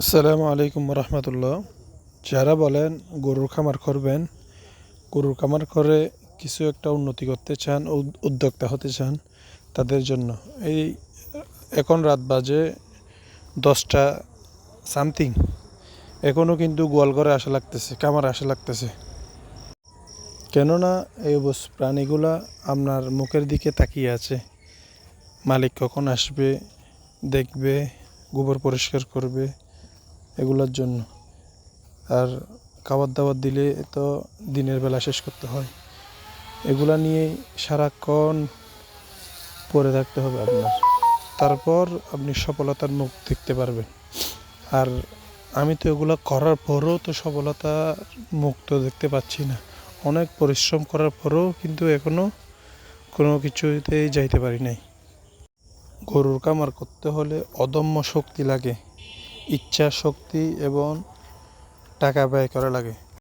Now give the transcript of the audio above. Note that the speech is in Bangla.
আসসালামু আলাইকুম রহমতুল্লাহ যারা বলেন গরুর খামার করবেন, গরুর খামার করে কিছু একটা উন্নতি করতে চান, উদ- উদ্যোক্তা হতে চান, তাদের জন্য। এই, এখন রাত বাজে দশটা সামথিং। এখনও কিন্তু গোয়ালঘরে আসা লাগতেছে কামার আসা লাগতেছে। কেননা এই প্রাণীগুলা আপনার মুখের দিকে তাকিয়ে আছে। মালিক কখন আসবে, দেখবে, গোবর পরিষ্কার করবে এগুলোর জন্য। আর খাবার দাবার দিলে তো দিনের বেলা শেষ করতে হয়। এগুলা নিয়েই সারাক্ষণ পরে থাকতে হবে আপনার। তারপর আপনি সফলতার মুখ দেখতে পারবেন। আর আমি তো এগুলো করার পরেও তো সফলতার মুখ তো দেখতে পাচ্ছি না। অনেক পরিশ্রম করার পরেও কিন্তু এখনও কোনো কিছুতেই যাইতে পারি নাই। গরুর কামার করতে হলে অদম্য শক্তি লাগে। ইচ্ছা শক্তি এবং টাকা ব্যয় করা লাগে।